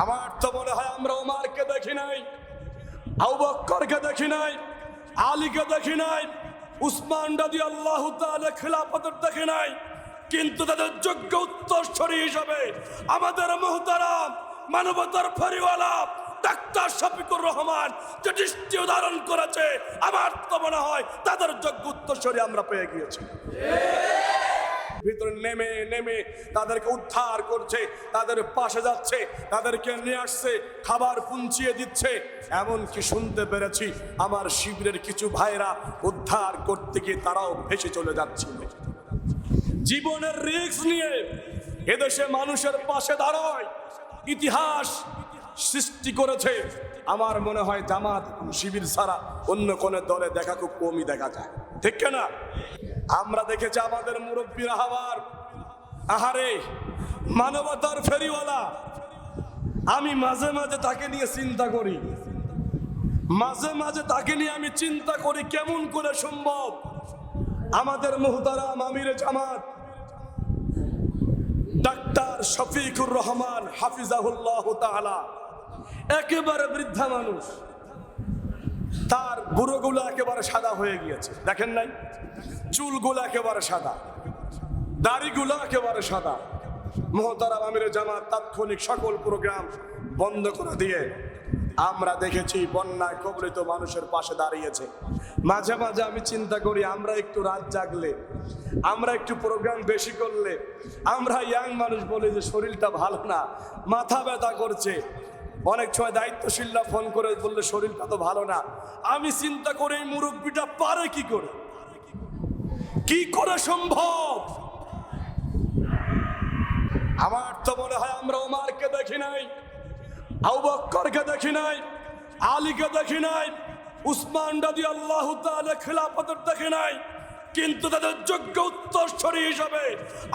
আমার তো মনে হয় আমরা ওমারকে দেখি নাই, আবু বক্করকে দেখি নাই, আলীকে দেখি নাই, উসমান রাদি আল্লাহ খিলাফতের দেখি নাই, কিন্তু তাদের যোগ্য উত্তরস্বরী হিসাবে আমাদের মোহতারাম, মানবতার ফরিওয়ালা ডাক্তার শফিকুর রহমান যে দৃষ্টি উদাহরণ করেছে, আমার তো মনে হয় তাদের যোগ্য উত্তরস্বরী আমরা পেয়ে গিয়েছি। ভিতরে নেমে নেমে তাদেরকে উদ্ধার করছে, তাদের পাশে যাচ্ছে, তাদেরকে নিয়ে আসছে, খাবার পুঞ্চিয়ে দিচ্ছে। এমন কি শুনতে পেরেছি আমার শিবিরের কিছু ভাইরা উদ্ধার করতে গিয়ে তারাও ভেসে চলে যাচ্ছিল। জীবনের রিস্ক নিয়ে এদেশে মানুষের পাশে দাঁড়ায়, ইতিহাস সৃষ্টি করেছে। আমার মনে হয় জামাত শিবির ছাড়া অন্য কোন দলে দেখা খুব কমই দেখা যায়। ঠিক না আমরা দেখেছি আমাদের মুরব্বীর আহাবার আহারে, মানবতার ফেরিওয়ালা। আমি মাঝে মাঝে তাকে নিয়ে চিন্তা করি। মাঝে মাঝে তাকে নিয়ে আমি চিন্তা করি কেমন করে সম্ভব। আমাদের মুহতারাম আমির জামাত, ডাক্তার শফিকুর রহমান হাফিজাহুল্লাহ তাআলা একেবারে বৃদ্ধা মানুষ। তার বুড়োগুলো একেবারে সাদা হয়ে গিয়েছে। দেখেন নাই? চুলগুলো একেবারে সাদা। দাড়িগুলো একেবারে সাদা। মোহতারাম আমির জামাত তাৎক্ষণিক সকল প্রোগ্রাম বন্ধ করে দিয়ে আমরা দেখেছি বন্যায় কবলিত মানুষের পাশে দাঁড়িয়েছে। মাঝে মাঝে আমি চিন্তা করি, আমরা একটু রাত জাগলে, আমরা একটু প্রোগ্রাম বেশি করলে, আমরা ইয়াং মানুষ বলি যে শরীরটা ভালো না, মাথা ব্যথা করছে। অনেক সময় দায়িত্বশীলরা ফোন করে বললে শরীরটা তো ভালো না। আমি চিন্তা করি এই মুরব্বীটা পারে কি করে? কি করে সম্ভব? আমার তো মনে হয় আমরা ওমারকে দেখি নাই, আবু বক্করকে দেখি নাই, আলীকে দেখি নাই, উসমান রাদি আল্লাহ খিলাফতের দেখি নাই, কিন্তু তাদের যোগ্য উত্তরস্বরী হিসাবে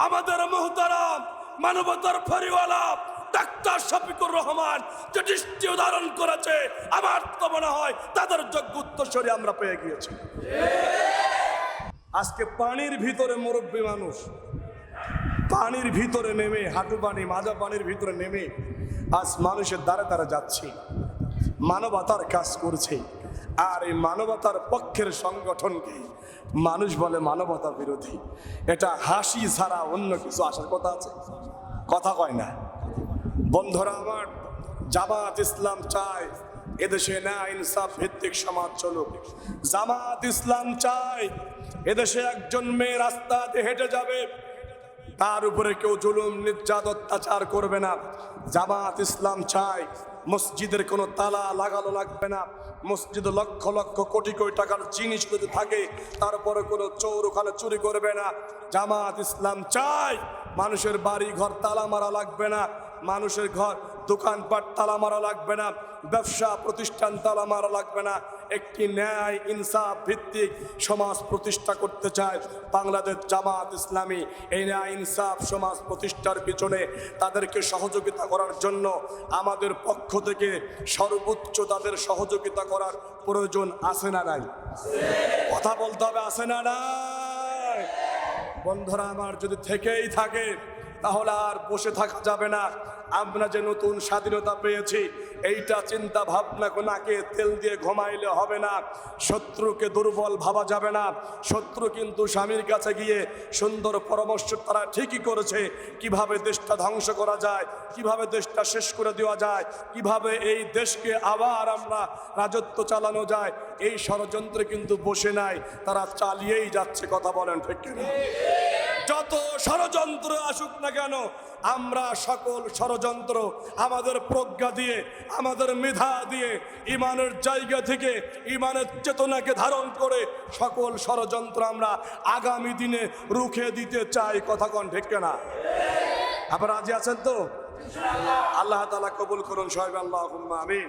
আমাদের মোহতারাম মানবতার ফরিওয়ালা ডাক্তার শফিকুর রহমান যে দৃষ্টি উদাহরণ করেছে, আমার তো মনে হয় তাদের যোগ্য উত্তরস্বরী আমরা পেয়ে গিয়েছি। আজকে পানির ভিতরে মুরব্বী মানুষ, পানির ভিতরে নেমে, হাঁটু পানি, মাজা পানির ভিতরে নেমে, আজ মানুষের দ্বারা দ্বারা যাচ্ছে। মানবতার কাজ করছে। আর এই মানবতার পক্ষের সংগঠনকে মানুষ বলে মানবতা বিরোধী। এটা হাসি ছাড়া অন্য কিছু আসার কথা আছে? কথা কয় না। বন্ধুরা আমার, জামাত ইসলাম চায় এদেশে না ইনসাফ ভিত্তিক সমাজ চলুক। জামাত ইসলাম চায় এদেশে একজন মেয়ে রাস্তাতে হেঁটে যাবে, তার উপরে কেউ জুলুম, নির্যাত, অত্যাচার করবে না। জামাত ইসলাম চায় মসজিদের কোনো তালা লাগানো লাগবে না। মসজিদ লক্ষ লক্ষ কোটি কোটি টাকার জিনিস যদি থাকে তারপরে কোনো চোর ওখানে চুরি করবে না। জামাত ইসলাম চায় মানুষের বাড়ি ঘর তালা মারা লাগবে না। মানুষের ঘর, দোকানপাট তালা মারা লাগবে না, ব্যবসা প্রতিষ্ঠান তালা মারা লাগবে না। একটি ন্যায় ইনসাফ ভিত্তিক সমাজ প্রতিষ্ঠা করতে চায় বাংলাদেশ জামাত ইসলামী। এই ন্যায় ইনসাফ সমাজ প্রতিষ্ঠার পিছনে তাদেরকে সহযোগিতা করার জন্য আমাদের পক্ষ থেকে সর্বোচ্চ তাদের সহযোগিতা করার প্রয়োজন আছে না নাই? কথা বলতে হবে, আছে না নাই? বন্ধুরা, আমার যদি থেকেই থাকে তাহলে আর বসে থাকা যাবে না। আমরা যে নতুন স্বাধীনতা পেয়েছি, এইটা চিন্তা ভাবনা নাকে তেল দিয়ে ঘুমাইলে হবে না। শত্রুকে দুর্বল ভাবা যাবে না। শত্রু কিন্তু স্বামীর কাছে গিয়ে সুন্দর পরামর্শ তারা ঠিকই করেছে। কীভাবে দেশটা ধ্বংস করা যায়, কীভাবে দেশটা শেষ করে দেওয়া যায়, কীভাবে এই দেশকে আবার আমরা রাজত্ব চালানো যায়, এই ষড়যন্ত্রে কিন্তু বসে নাই। তারা চালিয়েই যাচ্ছে, কথা বলেন ঠিক কিনা? যত ষড়যন্ত্র আসুক না কেন আমরা সকল ষড়যন্ত্র আমাদের প্রজ্ঞা দিয়ে আমাদের মেধা দিয়ে ইমানের জায়গা থেকে ইমানের চেতনাকে ধারণ করে সকল ষড়যন্ত্র আমরা আগামী দিনে রুখে দিতে চাই কথা কন ঠিক না আপনারা রাজি আছেন তো? আল্লাহ তালা কবুল করুন সাহেব আল্লাহ আমিন।